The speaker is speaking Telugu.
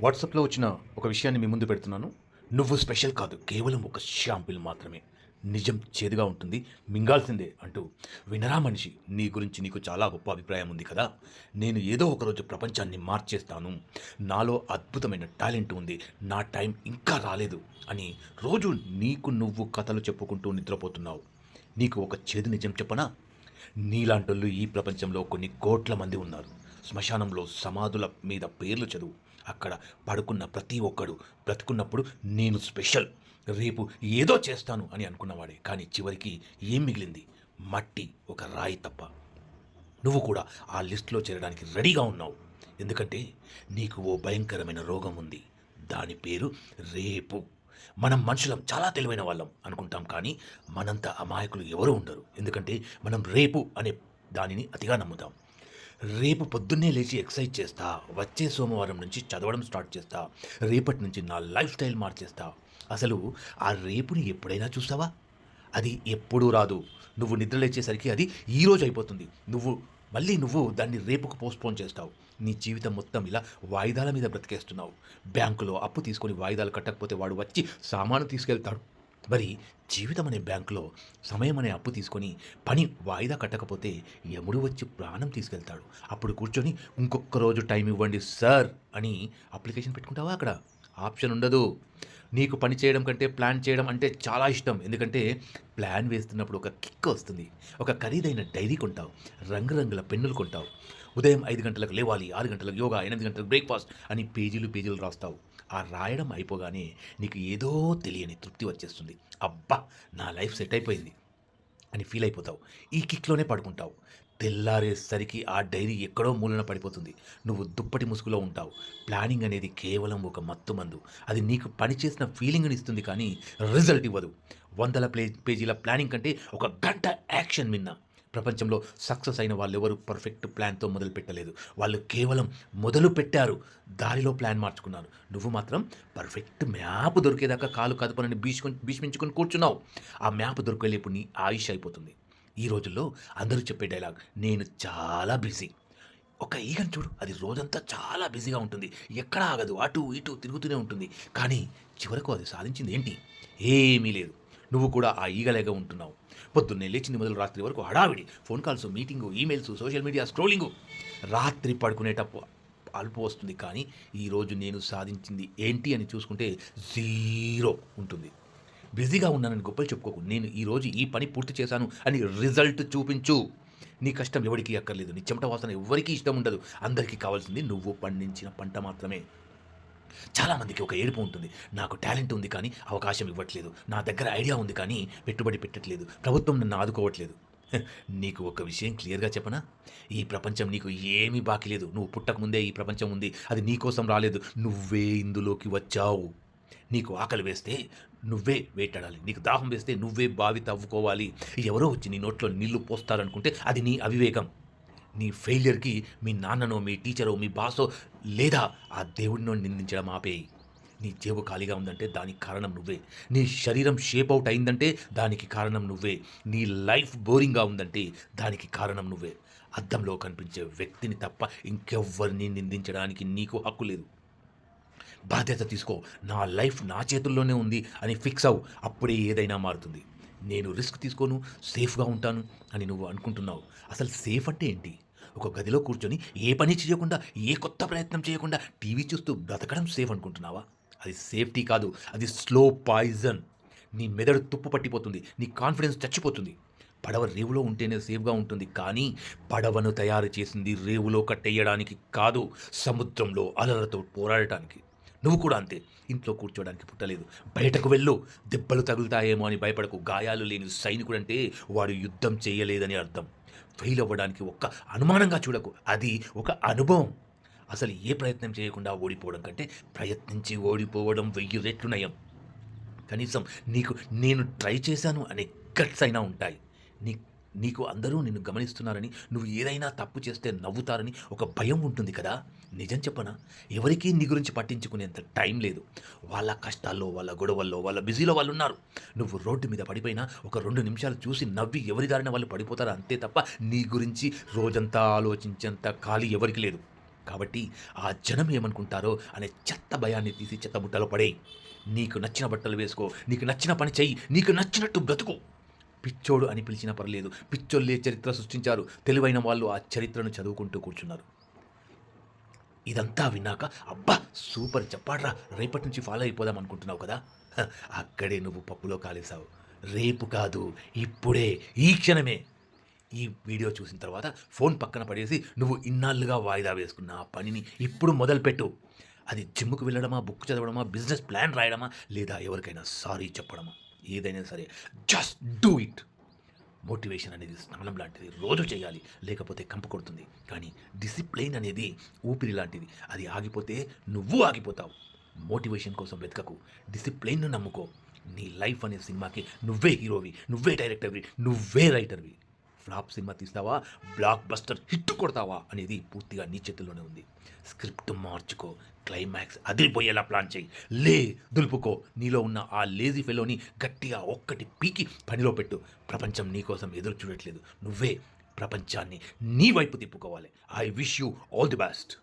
వాట్సాప్లో వచ్చిన ఒక విషయాన్ని మీ ముందు పెడుతున్నాను. నువ్వు స్పెషల్ కాదు కేవలం ఒక షాంపిల్ మాత్రమే. నిజం చేదుగా ఉంటుంది మింగాల్సిందే అంటూ వినరా మనిషి నీ గురించి నీకు చాలా గొప్ప అభిప్రాయం ఉంది కదా? నేను ఏదో ఒకరోజు ప్రపంచాన్ని మార్చేస్తాను. నాలో అద్భుతమైన టాలెంట్ ఉంది నా టైం ఇంకా రాలేదు అని రోజు నీకు నువ్వు కథలు చెప్పుకుంటూ నిద్రపోతున్నావు. నీకు ఒక చేదు నిజం చెప్పనా? నీలాంటోళ్ళు ఈ ప్రపంచంలో కొన్ని కోట్ల మంది ఉన్నారు. శ్మశానంలో సమాధుల మీద పేర్లు చదువు. అక్కడ పడుకున్న ప్రతి ఒక్కడు బ్రతుకున్నప్పుడు నేను స్పెషల్. రేపు ఏదో చేస్తాను అని అనుకున్నవాడే. కానీ చివరికి ఏం మిగిలింది? మట్టి ఒక రాయి తప్ప. నువ్వు కూడా ఆ లిస్టులో చేరడానికి రెడీగా ఉన్నావు. ఎందుకంటే నీకు ఓ భయంకరమైన రోగం ఉంది. దాని పేరు రేపు. మనం మనుషులం చాలా తెలివైన వాళ్ళం అనుకుంటాం కానీ మనంత అమాయకులు ఎవరు ఉండరు. ఎందుకంటే మనం రేపు అనే దానిని అతిగా నమ్ముతాం. రేపు పొద్దున్నే లేచి ఎక్సర్సైజ్ చేస్తా. వచ్చే సోమవారం నుంచి చదవడం స్టార్ట్ చేస్తా. రేపటి నుంచి నా లైఫ్ స్టైల్ మార్చేస్తా. అసలు ఆ రేపుని ఎప్పుడైనా చూస్తావా? అది ఎప్పుడూ రాదు. నువ్వు నిద్ర లేచేసరికి అది ఈ రోజు అయిపోతుంది. నువ్వు మళ్ళీ నువ్వు దాన్ని రేపుకు పోస్ట్పోన్ చేస్తావు. నీ జీవితం మొత్తం ఇలా వాయిదాల మీద బ్రతికేస్తున్నావు. బ్యాంకులో అప్పు తీసుకొని వాయిదాలు కట్టకపోతే వాడు వచ్చి సామాను తీసుకెళ్తాడు. మరి జీవితం అనే బ్యాంకులో సమయం అనే అప్పు తీసుకొని పని వాయిదా కట్టకపోతే యముడు వచ్చి ప్రాణం తీసుకెళ్తాడు. అప్పుడు కూర్చొని ఇంకొక రోజు టైం ఇవ్వండి సార్ అని అప్లికేషన్ పెట్టుకుంటావా అక్కడ? ఆప్షన్ ఉండదు. నీకు పని చేయడం కంటే ప్లాన్ చేయడం అంటే చాలా ఇష్టం. ఎందుకంటే ప్లాన్ వేస్తున్నప్పుడు ఒక కిక్ వస్తుంది. ఒక ఖరీదైన డైరీ కొంటావు. రంగురంగుల పెన్నులు కొంటావు. ఉదయం ఐదు గంటలకు లేవాలి ఆరు గంటలకు యోగా ఎనిమిది గంటలకు బ్రేక్ఫాస్ట్ అని పేజీలు పేజీలు రాస్తావు. ఆ రాయడం అయిపోగానే నీకు ఏదో తెలియని తృప్తి వచ్చేస్తుంది. అబ్బా నా లైఫ్ సెట్ అయిపోయింది అని ఫీల్ అయిపోతావు. ఈ కిక్లోనే పడుకుంటావు. తెల్లారేసరికి ఆ డైరీ ఎక్కడో మూలన పడిపోతుంది. నువ్వు దుప్పటి ముసుగులో ఉంటావు. ప్లానింగ్ అనేది కేవలం ఒక మత్తు మందు. అది నీకు పనిచేసిన ఫీలింగ్ని ఇస్తుంది కానీ రిజల్ట్ ఇవ్వదు. వందల ప్లే పేజీల ప్లానింగ్ కంటే ఒక గంట యాక్షన్ మిన్న. ప్రపంచంలో సక్సెస్ అయిన వాళ్ళు ఎవరు? పర్ఫెక్ట్ ప్లాన్తో మొదలు పెట్టలేదు. వాళ్ళు కేవలం మొదలు పెట్టారు. దారిలో ప్లాన్ మార్చుకున్నారు. నువ్వు మాత్రం పర్ఫెక్ట్ మ్యాప్ దొరికేదాకా కాలు కదపనని భీష్కొని భీష్మించుకొని కూర్చున్నావు. ఆ మ్యాప్ దొరికేలేపు నీ ఆయుష్ అయిపోతుంది. ఈ రోజుల్లో అందరూ చెప్పే డైలాగ్ నేను చాలా బిజీ. ఒక ఈగను చూడు. అది రోజంతా చాలా బిజీగా ఉంటుంది. ఎక్కడ ఆగదు. అటు ఇటు తిరుగుతూనే ఉంటుంది. కానీ చివరకు అది సాధించింది ఏంటి? ఏమీ లేదు. నువ్వు కూడా ఆ ఈగలేగా ఉంటున్నావు. పొద్దున్నే లేచింది మొదలు రాత్రి వరకు హడావిడి. Phone calls meeting emails social media scrolling. రాత్రి పడుకునేటప్పుడు అల్పు వస్తుంది కానీ ఈరోజు నేను సాధించింది ఏంటి అని చూసుకుంటే జీరో ఉంటుంది. బిజీగా ఉన్నానని గొప్పలు చెప్పుకోకు. నేను ఈరోజు ఈ పని పూర్తి చేశాను అని రిజల్ట్ చూపించు. నీ కష్టం ఎవరికీ అక్కర్లేదు. నీ చెమట వాసన ఎవరికీ ఇష్టం ఉండదు. అందరికీ కావాల్సింది నువ్వు పండించిన పంట మాత్రమే. చాలామందికి ఒక ఏడుపు ఉంటుంది. నాకు టాలెంట్ ఉంది కానీ అవకాశం ఇవ్వట్లేదు. నా దగ్గర ఐడియా ఉంది కానీ పెట్టుబడి పెట్టట్లేదు. ప్రభుత్వం నన్ను ఆదుకోవట్లేదు. నీకు ఒక విషయం క్లియర్గా చెప్పనా? ఈ ప్రపంచం నీకు ఏమీ బాకీ లేదు. నువ్వు పుట్టకముందే ఈ ప్రపంచం ఉంది. అది నీకోసం రాలేదు. నువ్వే ఇందులోకి వచ్చావు. నీకు ఆకలి వేస్తే నువ్వే వేటాడాలి. నీకు దాహం వేస్తే నువ్వే బావి తవ్వుకోవాలి. ఎవరో వచ్చి నీ నోట్లో నీళ్ళు పోస్తారనుకుంటే అది నీ అవివేకం. నీ ఫెయిలియర్కి మీ నాన్ననో మీ టీచరో మీ బాసో లేదా ఆ దేవుడినో నిందించడం ఆపేయి నీ జేబు ఖాళీగా ఉందంటే దానికి కారణం నువ్వే. నీ శరీరం షేప్ అవుట్ అయిందంటే దానికి కారణం నువ్వే. నీ లైఫ్ బోరింగ్గా ఉందంటే దానికి కారణం నువ్వే. అద్దంలో కనిపించే వ్యక్తిని తప్ప ఇంకెవ్వరిని నిందించడానికి నీకు హక్కు లేదు. బాధ్యత తీసుకో. నా లైఫ్ నా చేతుల్లోనే ఉంది అని ఫిక్స్ అవు అప్పుడే ఏదైనా మారుతుంది. నేను రిస్క్ తీసుకోను సేఫ్గా ఉంటాను అని నువ్వు అనుకుంటున్నావు. అసలు సేఫ్ అంటే ఏంటి? ఒక గదిలో కూర్చొని ఏ పని చేయకుండా ఏ కొత్త ప్రయత్నం చేయకుండా టీవీ చూస్తూ బ్రతకడం సేఫ్ అనుకుంటున్నావా? అది సేఫ్టీ కాదు అది స్లో పాయిజన్. నీ మెదడు తుప్పు పట్టిపోతుంది నీ కాన్ఫిడెన్స్ చచ్చిపోతుంది. పడవ రేవులో ఉంటేనే సేఫ్గా ఉంటుంది కానీ పడవను తయారు చేసింది రేవులో కట్టేయడానికి కాదు సముద్రంలో అలలతో పోరాడటానికి. నువ్వు కూడా అంతే. ఇంట్లో కూర్చోడానికి పుట్టలేదు. బయటకు వెళ్ళు. దెబ్బలు తగులుతాయేమో అని భయపడకు. గాయాలు లేని సైనికుడు అంటే వాడు యుద్ధం చేయలేదని అర్థం. ఫెయిల్ అవ్వడానికి ఒక్క అనుమానంగా చూడకు. అది ఒక అనుభవం. అసలు ఏ ప్రయత్నం చేయకుండా ఓడిపోవడం కంటే ప్రయత్నించి ఓడిపోవడం వెయ్యి రెట్లు నయం. కనీసం నీకు నేను ట్రై చేశాను అనే గట్స్ అయినా ఉంటాయి. నీ నీకు అందరూ నిన్ను గమనిస్తున్నారని నువ్వు ఏదైనా తప్పు చేస్తే నవ్వుతారని ఒక భయం ఉంటుంది కదా? నిజం చెప్పనా? ఎవరికీ నీ గురించి పట్టించుకునేంత టైం లేదు. వాళ్ళ కష్టాల్లో వాళ్ళ గొడవల్లో వాళ్ళ బిజీలో వాళ్ళు ఉన్నారు నువ్వు రోడ్డు మీద పడిపోయినా ఒక రెండు నిమిషాలు చూసి నవ్వి ఎవరి దారిన వాళ్ళు పడిపోతారు? అంతే తప్ప నీ గురించి రోజంతా ఆలోచించేంత ఖాళీ ఎవరికి లేదు. కాబట్టి ఆ జనం ఏమనుకుంటారో అనే చెత్త భయాన్ని తీసి చెత్త బుట్టలో పడేయి నీకు నచ్చిన బట్టలు వేసుకో నీకు నచ్చిన పని చెయ్యి నీకు నచ్చినట్టు బ్రతుకు. పిచ్చోడు అని పిలిచినా పర్లేదు పిచ్చోళ్ళే చరిత్ర సృష్టించారు. తెలివైన వాళ్ళు ఆ చరిత్రను చదువుకుంటూ కూర్చున్నారు. ఇదంతా విన్నాక అబ్బా సూపర్ చెప్పాడ్రా రేపటి నుంచి ఫాలో అయిపోదాం అనుకుంటున్నావు కదా? అక్కడే నువ్వు పప్పులో కాలేసావు రేపు కాదు ఇప్పుడే ఈ క్షణమే. ఈ వీడియో చూసిన తర్వాత ఫోన్ పక్కన పడేసి నువ్వు ఇన్నాళ్ళుగా వాయిదా వేసుకున్న ఆ పనిని ఇప్పుడు మొదలుపెట్టు. అది జిమ్కు వెళ్ళడమా బుక్ చదవడమా బిజినెస్ ప్లాన్ రాయడమా లేదా ఎవరికైనా సారీ చెప్పడమా? ఏదైనా సరే జస్ట్ డూ ఇట్ మోటివేషన్ అనేది స్నానం లాంటిది రోజు చేయాలి లేకపోతే కంప కొడుతుంది. కానీ డిసిప్లైన్ అనేది ఊపిరి లాంటిది. అది ఆగిపోతే నువ్వు ఆగిపోతావు. మోటివేషన్ కోసం వెతకకు. డిసిప్లైన్ను నమ్ముకో. నీ లైఫ్ అనే సినిమాకి నువ్వే హీరోవి నువ్వే డైరెక్టర్వి నువ్వే రైటర్వి. ఫ్లాప్ సినిమా తీస్తావా బ్లాక్ బస్టర్ హిట్ కొడతావా? అనేది పూర్తిగా నీ చేతుల్లోనే ఉంది. స్క్రిప్ట్ మార్చుకో క్లైమాక్స్ అదిరిపోయేలా ప్లాన్ చేయి. లే దులుపుకో. నీలో ఉన్న ఆ లేజీ ఫెలోని గట్టిగా ఒక్కటి పీకి పనిలో పెట్టు. ప్రపంచం నీ కోసం ఎదురు చూడట్లేదు. నువ్వే ప్రపంచాన్ని నీ వైపు తిప్పుకోవాలి. I wish you all the best